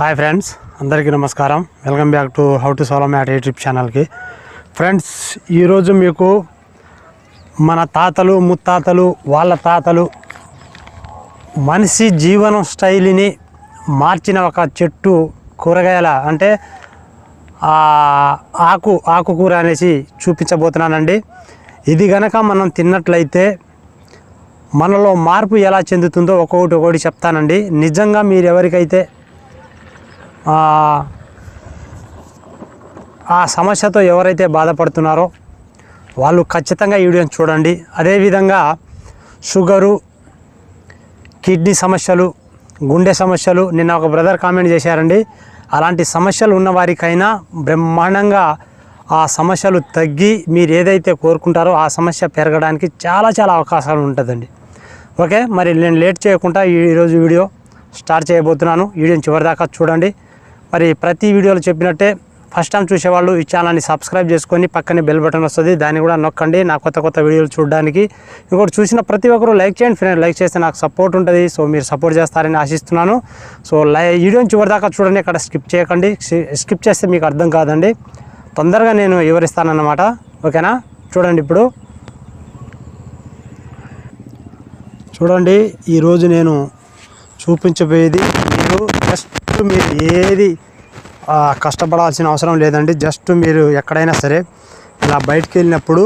Hi friends అందరికీ నమస్కారం. Welcome back to how to solve math YouTube ఛానల్కి friends ఈరోజు మీకు మన తాతలు ముత్తాతలు వాళ్ళ తాతలు మనిషి జీవనం శైలిని మార్చిన ఒక చెట్టు కూరగాయల అంటే ఆకు ఆకుకూర అనేసి చూపించబోతున్నానండి. ఇది గనక మనం తిన్నట్లయితే మనలో మార్పు ఎలా చెందుతుందో ఒక్కొక్కటి ఒకటి చెప్తానండి. నిజంగా మీరు ఎవరికైతే ఆ, సమస్యతో ఎవరైతే బాధపడుతున్నారో వాళ్ళు ఖచ్చితంగా ఈ వీడియోని చూడండి. అదేవిధంగా షుగరు కిడ్నీ సమస్యలు గుండె సమస్యలు నిన్న ఒక బ్రదర్ కామెంట్ చేశారండి. అలాంటి సమస్యలు ఉన్నవారికైనా బ్రహ్మాండంగా ఆ సమస్యలు తగ్గి మీరు ఏదైతే కోరుకుంటారో ఆ సమస్య పెరగడానికి చాలా చాలా అవకాశాలు ఉంటుందండి. ఓకే మరి నేను లేట్ చేయకుండా ఈరోజు వీడియో స్టార్ట్ చేయబోతున్నాను. వీడియోని చివరిదాకా చూడండి. మరి ప్రతి వీడియోలో చెప్పినట్టే ఫస్ట్ టైం చూసేవాళ్ళు ఈ ఛానల్ని సబ్స్క్రైబ్ చేసుకొని పక్కనే బెల్ బటన్ వస్తుంది. దాన్ని కూడా నొక్కండి. నా కొత్త కొత్త వీడియోలు చూడడానికి. ఇంకోటి చూసిన ప్రతి ఒక్కరు లైక్ చేయండి ఫ్రెండ్. లైక్ చేస్తే నాకు సపోర్ట్ ఉంటుంది. సో మీరు సపోర్ట్ చేస్తారని ఆశిస్తున్నాను. సో లై వీడియోని చివరిదాకా చూడండి. ఇక్కడ స్కిప్ చేయకండి. స్కిప్ చేస్తే మీకు అర్థం కాదండి. తొందరగా నేను వివరిస్తానన్నమాట. ఓకేనా? చూడండి ఇప్పుడు. చూడండి. ఈరోజు నేను చూపించబోయేది జస్ట్ మీరు ఏది కష్టపడాల్సిన అవసరం లేదండి. జస్ట్ మీరు ఎక్కడైనా సరే ఇలా బయటికి వెళ్ళినప్పుడు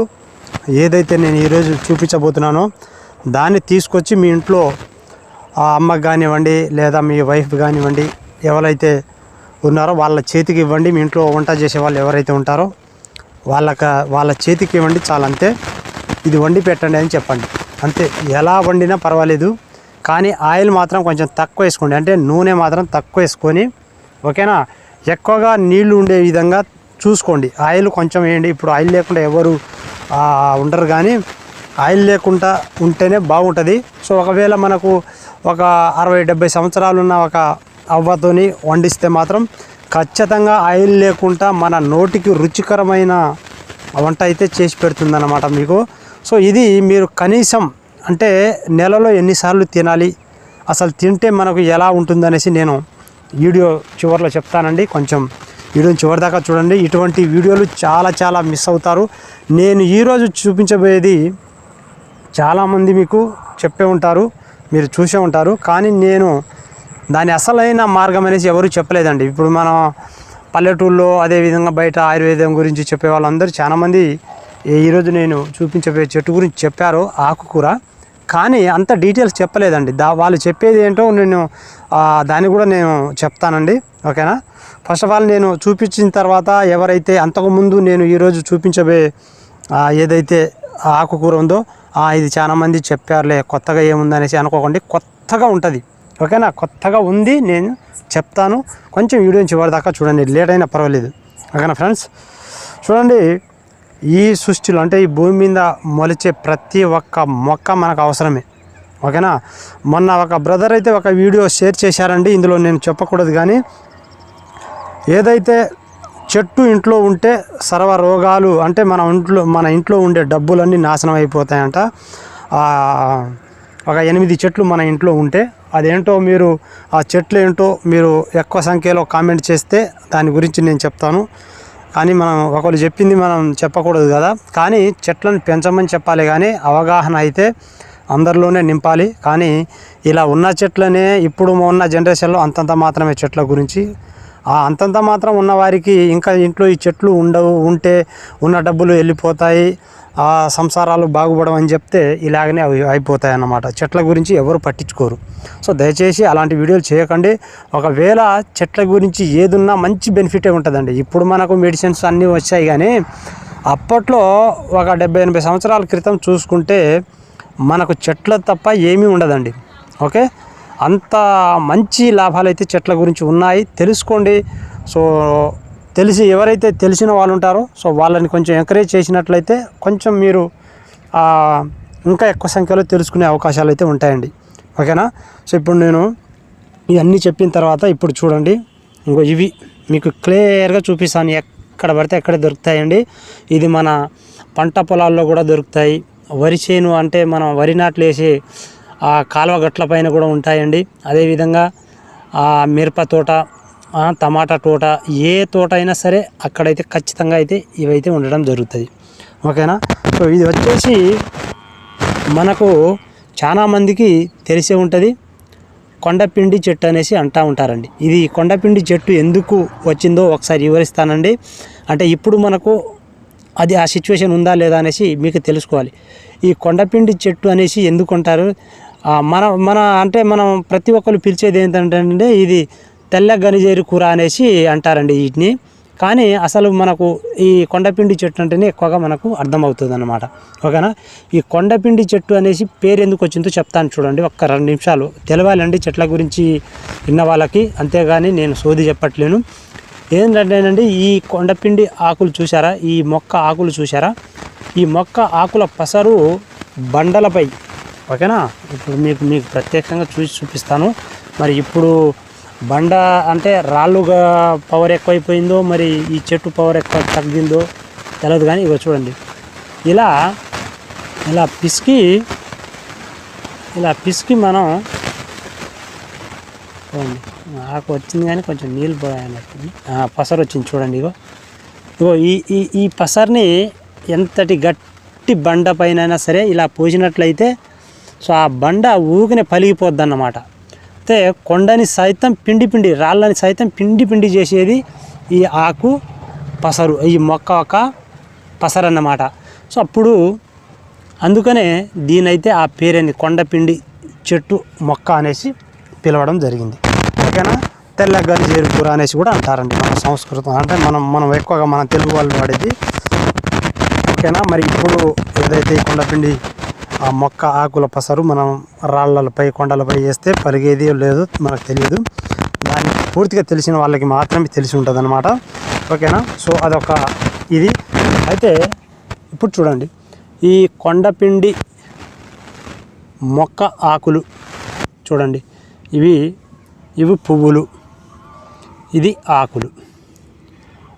ఏదైతే నేను ఈరోజు చూపించబోతున్నానో దాన్ని తీసుకొచ్చి మీ ఇంట్లో ఆ అమ్మకి కానివ్వండి లేదా మీ వైఫ్ కానివ్వండి ఎవరైతే ఉన్నారో వాళ్ళ చేతికి ఇవ్వండి. మీ ఇంట్లో వంట చేసే వాళ్ళు ఎవరైతే ఉంటారో వాళ్ళక వాళ్ళ చేతికి ఇవ్వండి చాలా అంతే ఇది వండి పెట్టండి అని చెప్పండి. అంతే. ఎలా వండినా పర్వాలేదు. కానీ ఆయిల్ మాత్రం కొంచెం తక్కువ వేసుకోండి. అంటే నూనె మాత్రం తక్కువ వేసుకొని ఓకేనా? ఎక్కువగా నీళ్ళు ఉండే విధంగా చూసుకోండి. ఆయిల్ కొంచెం వేయండి. ఇప్పుడు ఆయిల్ లేకుండా ఎవరు ఉండరు కానీ ఆయిల్ లేకుండా ఉంటేనే బాగుంటుంది. సో ఒకవేళ మనకు ఒక అరవై డెబ్బై సంవత్సరాలున్న ఒక అవ్వతోని వండిస్తే మాత్రం ఖచ్చితంగా ఆయిల్ లేకుండా మన నోటికి రుచికరమైన వంట అయితే చేసి పెడుతుందన్నమాట మీకు. సో ఇది మీరు కనీసం అంటే నెలలో ఎన్నిసార్లు తినాలి? అసలు తింటే మనకు ఎలా ఉంటుందనేసి నేను వీడియో చివరిలో చెప్తానండి. కొంచెం వీడియోని చివరి దాకా చూడండి. ఇటువంటి వీడియోలు చాలా చాలా మిస్ అవుతారు. నేను ఈరోజు చూపించబోయేది చాలామంది మీకు చెప్పే ఉంటారు మీరు చూసే ఉంటారు. కానీ నేను దాని అసలైన మార్గం అనేసి ఎవరు చెప్పలేదండి. ఇప్పుడు మనం పల్లెటూళ్ళలో అదేవిధంగా బయట ఆయుర్వేదం గురించి చెప్పే వాళ్ళందరూ చాలామంది ఈ- ఈరోజు నేను చూపించబోయే చెట్టు గురించి చెప్పారు ఆకుకూర కానీ అంత డీటెయిల్స్ చెప్పలేదండి. దా వాళ్ళు చెప్పేది ఏంటో నేను దాన్ని కూడా నేను చెప్తానండి. ఓకేనా? ఫస్ట్ ఆఫ్ ఆల్ నేను చూపించిన తర్వాత ఎవరైతే అంతకుముందు నేను ఈరోజు చూపించబోయే ఏదైతే ఆకుకూర ఉందో ఇది చాలా మంది చెప్పారులే కొత్తగా ఏముందనేసి అనుకోకండి. కొత్తగా ఉంటుంది. ఓకేనా? కొత్తగా ఉంది నేను చెప్తాను. కొంచెం వీడియో చివరి దాకా చూడండి. లేట్ అయినా పర్వాలేదు. ఓకేనా ఫ్రెండ్స్? చూడండి ఈ సృష్టిలో అంటే ఈ భూమి మీద మొలిచే ప్రతి ఒక్క మొక్క మనకు అవసరమే. ఓకేనా? మొన్న ఒక బ్రదర్ అయితే ఒక వీడియో షేర్ చేశారండి. ఇందులో నేను చెప్పకూడదు కానీ ఏదైతే చెట్టు ఇంట్లో ఉంటే సర్వ రోగాలు అంటే మన ఇంట్లో మన ఇంట్లో ఉండే డబ్బులన్నీ నాశనం అయిపోతాయంట. ఒక ఎనిమిది చెట్లు మన ఇంట్లో ఉంటే అదేంటో మీరు ఆ చెట్లు ఏంటో మీరు ఎక్కువ సంఖ్యలో కామెంట్ చేస్తే దాని గురించి నేను చెప్తాను. కానీ మనం ఒకరు చెప్పింది మనం చెప్పకూడదు కదా. కానీ చెట్లను పెంచమని చెప్పాలి కానీ అవగాహన అయితే అందరిలోనే నింపాలి. కానీ ఇలా ఉన్న చెట్లనే ఇప్పుడు ఉన్న జనరేషన్లో అంతంత మాత్రమే చెట్ల గురించి. ఆ అంతంత మాత్రం ఉన్న వారికి ఇంకా ఇంట్లో ఈ చెట్లు ఉండవు ఉంటే ఉన్న డబ్బులు వెళ్ళిపోతాయి. ఆ సంసారాలు బాగుపడవు అని చెప్తే ఇలాగనే అవి అయిపోతాయి అన్నమాట చెట్ల గురించి ఎవరు పట్టించుకోరు. సో దయచేసి అలాంటి వీడియోలు చేయకండి. ఒకవేళ చెట్ల గురించి ఏదున్నా మంచి బెనిఫిటే ఉంటుందండి. ఇప్పుడు మనకు మెడిసిన్స్ అన్నీ వచ్చాయి కానీ అప్పట్లో ఒక డెబ్బై ఎనభై సంవత్సరాల క్రితం చూసుకుంటే మనకు చెట్ల తప్ప ఏమీ ఉండదండి. ఓకే? అంత మంచి లాభాలు అయితే చెట్ల గురించి ఉన్నాయి. తెలుసుకోండి. సో తెలిసి ఎవరైతే తెలిసిన వాళ్ళు ఉంటారో సో వాళ్ళని కొంచెం ఎంకరేజ్ చేసినట్లయితే కొంచెం మీరు ఇంకా ఎక్కువ సంఖ్యలో తెలుసుకునే అవకాశాలు అయితే ఉంటాయండి. ఓకేనా? సో ఇప్పుడు నేను ఇవన్నీ చెప్పిన తర్వాత ఇప్పుడు చూడండి. ఇంకో ఇవి మీకు క్లియర్గా చూపిస్తాను. ఎక్కడ పడితే ఎక్కడ దొరుకుతాయండి. ఇది మన పంట పొలాల్లో కూడా దొరుకుతాయి. వరి చేను అంటే మనం వరి నాట్లు వేసి ఆ కాలువ గట్ల పైన కూడా ఉంటాయండి. అదేవిధంగా ఆ మిరప తోట టమాటా తోట ఏ తోట అయినా సరే అక్కడైతే ఖచ్చితంగా అయితే ఇవైతే ఉండడం జరుగుతుంది. ఓకేనా? సో ఇది వచ్చేసి మనకు చాలా మందికి తెలిసే ఉంటుంది. కొండపిండి చెట్టు అనేసి అంటూ ఉంటారండి. ఇది కొండపిండి చెట్టు ఎందుకు వచ్చిందో ఒకసారి వివరిస్తానండి. అంటే ఇప్పుడు మనకు అది ఆ సిచ్యువేషన్ ఉందా లేదా అనేసి మీకు తెలుసుకోవాలి. ఈ కొండపిండి చెట్టు అనేసి ఎందుకు అంటారు? మన మన అంటే మనం ప్రతి ఒక్కరు పిలిచేది ఏంటంటే ఇది తెల్ల గనిజేరు కూర అనేసి అంటారండి వీటిని. కానీ అసలు మనకు ఈ కొండపిండి చెట్టు అంటేనే ఎక్కువగా మనకు అర్థమవుతుంది అనమాట ఓకేనా? ఈ కొండపిండి చెట్టు అనేసి పేరు ఎందుకు వచ్చిందో చెప్తాను చూడండి. ఒక్క రెండు నిమిషాలు. తెలవాలండి చెట్ల గురించి విన్న వాళ్ళకి. అంతేగాని నేను సోది చెప్పట్లేను. ఏంటంటేనండి ఈ కొండపిండి ఆకులు చూసారా ఈ మొక్క ఆకులు చూసారా ఈ మొక్క ఆకుల పసరు బండలపై. ఓకేనా? ఇప్పుడు మీకు మీకు ప్రత్యేకంగా చూసి చూపిస్తాను. మరి ఇప్పుడు బండ అంటే రాళ్ళుగా పవర్ ఎక్కువైపోయిందో మరి ఈ చెట్టు పవర్ ఎక్కువ తగ్గిందో తెలియదు కానీ ఇగో చూడండి. ఇలా ఇలా పిసికి ఇలా పిసికి మనం చూడండి. ఆకు వచ్చింది కానీ కొంచెం నీళ్ళు పోయాయన్నట్టు. ఆ, పసరు వచ్చింది చూడండి ఇగో. ఇగో ఈ ఈ ఈ పసర్ని ఎంతటి గట్టి బండ పైన సరే ఇలా పోసినట్లయితే సో ఆ బండ ఊగిన పలిగిపోద్ది అన్నమాట అయితే కొండని సైతం పిండి పిండి రాళ్ళని సైతం పిండి పిండి చేసేది ఈ ఆకు పసరు ఈ మొక్క ఒక పసరు అన్నమాట. సో అప్పుడు అందుకనే దీనైతే ఆ పేరేంది కొండపిండి చెట్టు మొక్క అనేసి పిలవడం జరిగింది. ఓకేనా? తెల్ల గరిజేరు కూర అనేసి కూడా అంటారండి మన సంస్కృతం. అంటే మనం మనం ఎక్కువగా మన తెలుగు వాళ్ళు వాడేది. ఓకేనా? మరి ఇప్పుడు ఏదైతే కొండపిండి ఆ మొక్క ఆకుల పసరు మనం రాళ్ళపై కొండలపై వేస్తే పరిగేది లేదు మనకు తెలియదు. దాన్ని పూర్తిగా తెలిసిన వాళ్ళకి మాత్రమే తెలిసి ఉంటుంది అనమాట ఓకేనా? సో అదొక ఇది. అయితే ఇప్పుడు చూడండి. ఈ కొండపిండి మొక్క ఆకులు చూడండి. ఇవి ఇవి పువ్వులు. ఇది ఆకులు.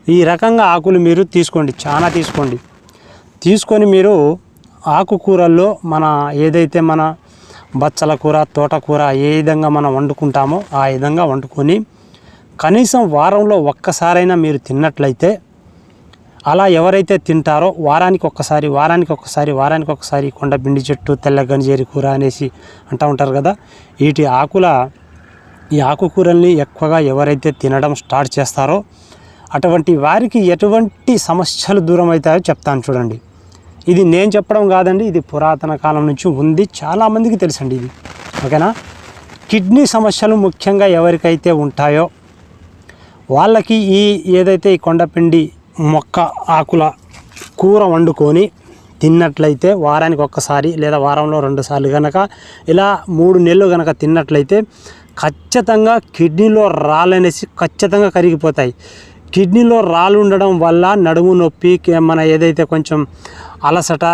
ఈ రకంగా ఆకులు మీరు తీసుకోండి. చాలా తీసుకోండి. తీసుకొని మీరు ఆకుకూరల్లో మన ఏదైతే మన బచ్చల కూర తోటకూర ఏ విధంగా మనం వండుకుంటామో ఆ విధంగా వండుకొని కనీసం వారంలో ఒక్కసారైనా మీరు తిన్నట్లయితే అలా ఎవరైతే తింటారో వారానికి ఒక్కసారి వారానికి ఒక్కసారి వారానికి ఒక్కసారి కొండపిండి చెట్టు తెల్ల గంజేరి కూర అనేసి అంటూ ఉంటారు కదా వీటి ఆకుల ఈ ఆకుకూరల్ని ఎక్కువగా ఎవరైతే తినడం స్టార్ట్ చేస్తారో అటువంటి వారికి ఎటువంటి సమస్యలు దూరం అవుతాయో చెప్తాను చూడండి. ఇది నేను చెప్పడం కాదండి ఇది పురాతన కాలం నుంచి ఉంది చాలామందికి తెలుసండి ఇది. ఓకేనా? కిడ్నీ సమస్యలు ముఖ్యంగా ఎవరికైతే ఉంటాయో వాళ్ళకి ఈ ఏదైతే ఈ కొండపిండి మొక్క ఆకుల కూర వండుకొని తిన్నట్లయితే వారానికి ఒక్కసారి లేదా వారంలో రెండు సార్లు కనుక ఇలా మూడు నెలలు కనుక తిన్నట్లయితే ఖచ్చితంగా కిడ్నీలో రాళ్ళనేసి ఖచ్చితంగా కరిగిపోతాయి. కిడ్నీలో రాళ్ళు ఉండడం వల్ల నడుము నొప్పి మన ఏదైతే కొంచెం అలసట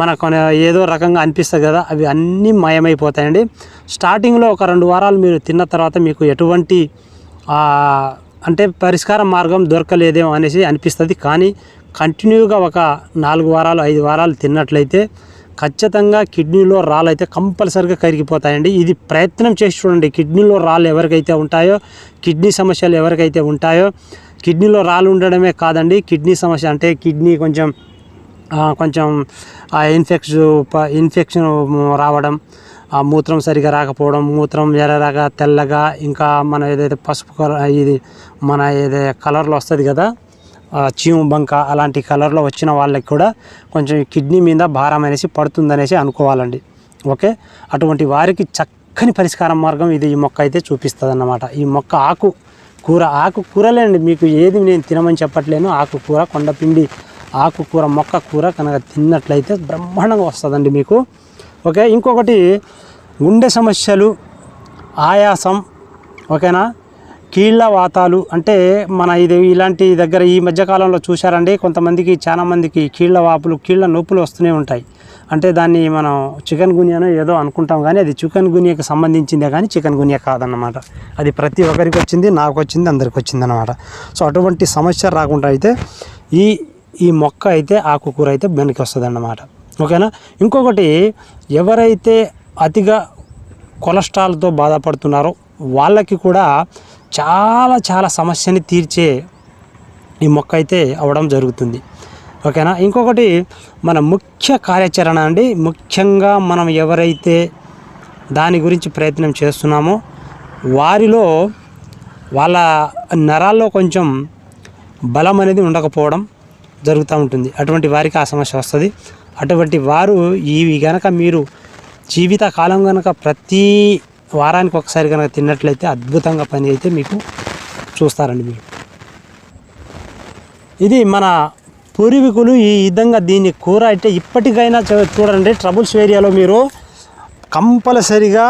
మనకు ఏదో రకంగా అనిపిస్తుంది కదా అవి అన్నీ మాయమైపోతాయండి. స్టార్టింగ్లో ఒక రెండు వారాలు మీరు తిన్న తర్వాత మీకు ఎటువంటి అంటే పరిష్కార మార్గం దొరకలేదేమో అనేసి అనిపిస్తుంది. కానీ కంటిన్యూగా ఒక నాలుగు వారాలు ఐదు వారాలు తిన్నట్లయితే ఖచ్చితంగా కిడ్నీలో రాళ్ళు అయితే కంపల్సరిగా కరిగిపోతాయండి. ఇది ప్రయత్నం చేసి చూడండి కిడ్నీలో రాళ్ళు ఎవరికైతే ఉంటాయో కిడ్నీ సమస్యలు ఎవరికైతే ఉంటాయో కిడ్నీలో రాళ్ళు ఉండడమే కాదండి కిడ్నీ సమస్య అంటే కిడ్నీ కొంచెం కొంచెం ఆ ఇన్ఫెక్షన్ ఇన్ఫెక్షన్ రావడం ఆ మూత్రం సరిగా రాకపోవడం మూత్రం ఎర్రగా తెల్లగా ఇంకా మన ఏదైతే పసుపు కలర్ ఇది మన ఏదైతే కలర్లో వస్తుంది కదా చీము బంక అలాంటి కలర్లో వచ్చిన వాళ్ళకి కూడా కొంచెం కిడ్నీ మీద భారం అనేసి పడుతుందనేసి అనుకోవాలండి. ఓకే? అటువంటి వారికి చక్కని పరిష్కారం మార్గం ఇది ఈ మొక్క అయితే చూపిస్తుంది అన్నమాట ఈ మొక్క ఆకు కూర ఆకు కూరలేండి మీకు ఏది నేను తినమని చెప్పట్లేను. ఆకు కూర కొండపిండి ఆకుకూర మొక్క కూర కనుక తిన్నట్లయితే బ్రహ్మాండంగా వస్తుందండి మీకు. ఓకే ఇంకొకటి గుండె సమస్యలు ఆయాసం ఓకేనా? కీళ్ళ వాతాలు అంటే మన ఇది ఇలాంటి దగ్గర ఈ మధ్యకాలంలో చూశారండి కొంతమందికి చాలామందికి కీళ్ళ వాపులు కీళ్ళ నొప్పులు వస్తూనే ఉంటాయి. అంటే దాన్ని మనం చికెన్ గునియానో ఏదో అనుకుంటాం కానీ అది చికెన్ గునియాకి సంబంధించిందే కానీ చికెన్ గునియా కాదన్నమాట. అది ప్రతి ఒక్కరికి వచ్చింది నాకు వచ్చింది అందరికి వచ్చింది అనమాట సో అటువంటి సమస్య రాకుండా అయితే ఈ ఈ మొక్క అయితే ఆకుకూర అయితే వెనక్కి వస్తుంది అన్నమాట ఓకేనా? ఇంకొకటి ఎవరైతే అతిగా కొలెస్ట్రాల్తో బాధపడుతున్నారో వాళ్ళకి కూడా చాలా చాలా సమస్యని తీర్చే ఈ మొక్క అయితే అవ్వడం జరుగుతుంది. ఓకేనా? ఇంకొకటి మన ముఖ్య కార్యాచరణ అండి ముఖ్యంగా మనం ఎవరైతే దాని గురించి ప్రయత్నం చేస్తున్నామో వారిలో వాళ్ళ నరాల్లో కొంచెం బలం అనేది ఉండకపోవడం జరుగుతూ ఉంటుంది. అటువంటి వారికి ఆ సమస్య వస్తుంది. అటువంటి వారు ఇవి కనుక మీరు జీవిత కాలం కనుక ప్రతి వారానికి ఒకసారి కనుక తిన్నట్లయితే అద్భుతంగా పని అయితే మీకు చూస్తారండి మీరు. ఇది మన పూర్వీకులు ఈ విధంగా దీన్ని కూర అయితే ఇప్పటికైనా చూడండి ట్రబుల్స్ ఏరియాలో మీరు కంపల్సరిగా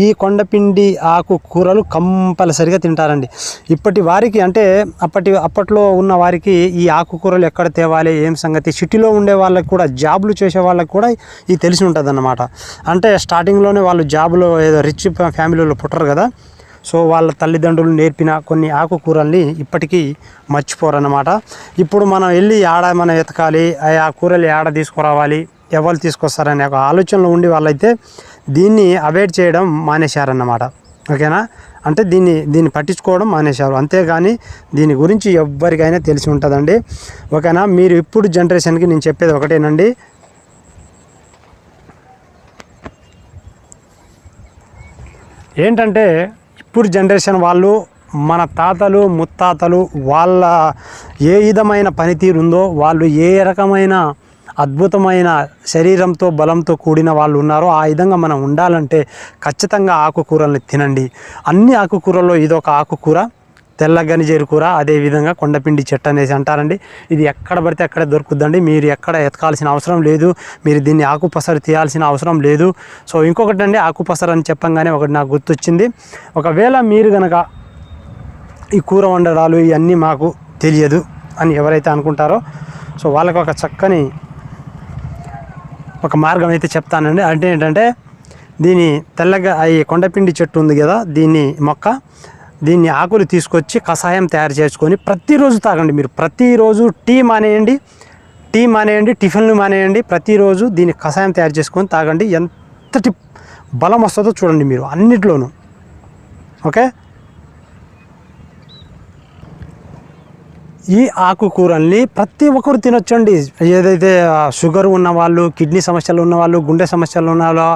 ఈ కొండపిండి ఆకు కూరలు కంపల్సరిగా తింటారండి. ఇప్పటి వారికి అంటే అప్పటి అప్పట్లో ఉన్న వారికి ఈ ఆకుకూరలు ఎక్కడ తేవాలి ఏం సంగతి సిటీలో ఉండే వాళ్ళకి కూడా జాబులు చేసే వాళ్ళకి కూడా ఇది తెలిసి ఉంటుంది అన్నమాట అంటే స్టార్టింగ్లోనే వాళ్ళు జాబులో ఏదో రిచ్ ఫ్యామిలీలో పుట్టరు కదా. సో వాళ్ళ తల్లిదండ్రులు నేర్పిన కొన్ని ఆకుకూరల్ని ఇప్పటికీ మర్చిపోరన్నమాట. ఇప్పుడు మనం వెళ్ళి ఆడ మనం ఎతకాలి ఆ ఆ కూరలు ఆడ తీసుకురావాలి ఎవరు తీసుకొస్తారనే ఒక ఆలోచనలో ఉండి వాళ్ళైతే దీన్ని అవాయిడ్ చేయడం మానేశారన్నమాట. ఓకేనా? అంటే దీన్ని దీన్ని పట్టించుకోవడం మానేశారు. అంతేగాని దీని గురించి ఎవ్వరికైనా తెలిసి ఉంటుందండి. ఓకేనా? మీరు ఇప్పుడు జనరేషన్కి నేను చెప్పేది ఒకటేనండి. ఏంటంటే ఇప్పుడు జనరేషన్ వాళ్ళు మన తాతలు ముత్తాతలు వాళ్ళ ఏ విధమైన పనితీరు ఉందో వాళ్ళు ఏ రకమైన అద్భుతమైన శరీరంతో బలంతో కూడిన వాళ్ళు ఉన్నారో ఆ విధంగా మనం ఉండాలంటే ఖచ్చితంగా ఆకుకూరల్ని తినండి. అన్ని ఆకుకూరల్లో ఇదొక ఆకుకూర తెల్ల గనిజేరు కూర అదేవిధంగా కొండపిండి చెట్టు అనేసి అంటారండి. ఇది ఎక్కడ పడితే అక్కడ దొరుకుద్దండి మీరు ఎక్కడ ఎతకాల్సిన అవసరం లేదు. మీరు దీన్ని ఆకుపసరు తీయాల్సిన అవసరం లేదు. సో ఇంకొకటి అండి ఆకుపసరు అని చెప్పంగానే ఒకటి నాకు గుర్తొచ్చింది. ఒకవేళ మీరు గనక ఈ కూర వండడాలు ఇవన్నీ మాకు తెలియదు అని ఎవరైతే అనుకుంటారో సో వాళ్ళకి ఒక చక్కని ఒక మార్గం అయితే చెప్తానండి. అంటే ఏంటంటే దీని తెల్లగా ఈ కొండపిండి చెట్టు ఉంది కదా దీన్ని మొక్క దీన్ని ఆకులు తీసుకొచ్చి కషాయం తయారు చేసుకొని ప్రతిరోజు తాగండి మీరు. ప్రతిరోజు టీ మానేయండి టీ మానేయండి టిఫిన్లు మానేయండి ప్రతిరోజు దీన్ని కషాయం తయారు చేసుకొని తాగండి. ఎంతటి బలం వస్తుందో చూడండి మీరు అన్నిట్లోనూ. ఓకే? ఈ ఆకుకూరల్ని ప్రతి ఒక్కరు తినొచ్చండి. ఏదైతే షుగర్ ఉన్నవాళ్ళు కిడ్నీ సమస్యలు ఉన్నవాళ్ళు గుండె సమస్యలు ఉన్నవాళ్ళు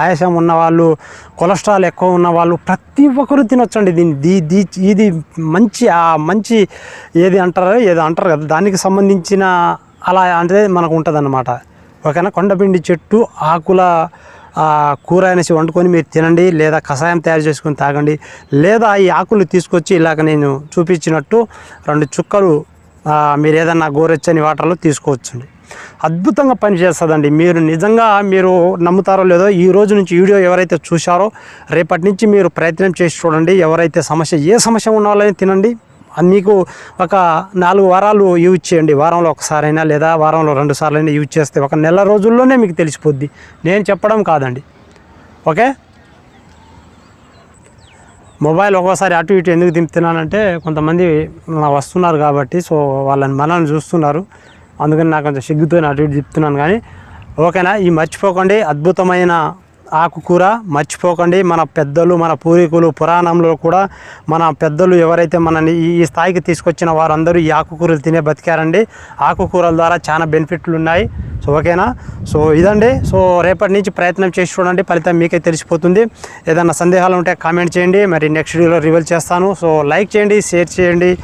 ఆయాసం ఉన్నవాళ్ళు కొలెస్ట్రాల్ ఎక్కువ ఉన్నవాళ్ళు ప్రతి ఒక్కరు తినొచ్చండి. దీన్ని దీ దీ ఇది మంచి ఆ మంచి ఏది అంటారో ఏదో అంటారు కదా దానికి సంబంధించిన అలా అంటే మనకు ఉంటుంది ఓకేనా? కొండపిండి చెట్టు ఆకుల కూర అనేసి వండుకొని మీరు తినండి లేదా కషాయం తయారు చేసుకొని తాగండి లేదా ఈ ఆకులు తీసుకొచ్చి ఇలాగ నేను చూపించినట్టు రెండు చుక్కలు మీరు ఏదన్నా గోరెచ్చని వాటర్లో తీసుకోవచ్చండి. అద్భుతంగా పనిచేస్తుందండి. మీరు నిజంగా మీరు నమ్ముతారో లేదో ఈ రోజు నుంచి వీడియో ఎవరైతే చూశారో రేపటి నుంచి మీరు ప్రయత్నం చేసి చూడండి. ఎవరైతే సమస్య ఏ సమస్య ఉన్న వాళ్ళని తినండి. మీకు ఒక నాలుగు వారాలు యూజ్ చేయండి. వారంలో ఒకసారైనా లేదా వారంలో రెండు సార్లైనా యూజ్ చేస్తే ఒక నెల రోజుల్లోనే మీకు తెలిసిపోద్ది. నేను చెప్పడం కాదండి. ఓకే? మొబైల్ ఒక్కోసారి అటు ఇటు ఎందుకు దింపుతున్నానంటే కొంతమంది వస్తున్నారు కాబట్టి సో వాళ్ళని మనల్ని చూస్తున్నారు. అందుకని నాకు కొంచెం సిగ్గుతో అటు ఇటు దింపుతున్నాను కానీ ఓకేనా? ఈ మర్చిపోకండి. అద్భుతమైన ఆకుకూర మర్చిపోకండి. మన పెద్దలు మన పూర్వీకులు పురాణంలో కూడా మన పెద్దలు ఎవరైతే మనని ఈ స్థాయికి తీసుకొచ్చిన వారందరూ ఈ ఆకుకూరలు తినే బతికారండి. ఆకుకూరల ద్వారా చాలా బెనిఫిట్లు ఉన్నాయి. సో ఓకేనా? సో ఇదండి. సో రేపటి నుంచి ప్రయత్నం చేసి చూడండి. ఫలితం మీకే తెలిసిపోతుంది. ఏదైనా సందేహాలు ఉంటే కామెంట్ చేయండి. మరి నెక్స్ట్ వీడియోలో రివీల్ చేస్తాను. సో లైక్ చేయండి షేర్ చేయండి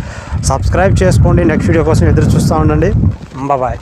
సబ్స్క్రైబ్ చేసుకోండి. నెక్స్ట్ వీడియో కోసం ఎదురు చూస్తూ ఉండండి. బాయ్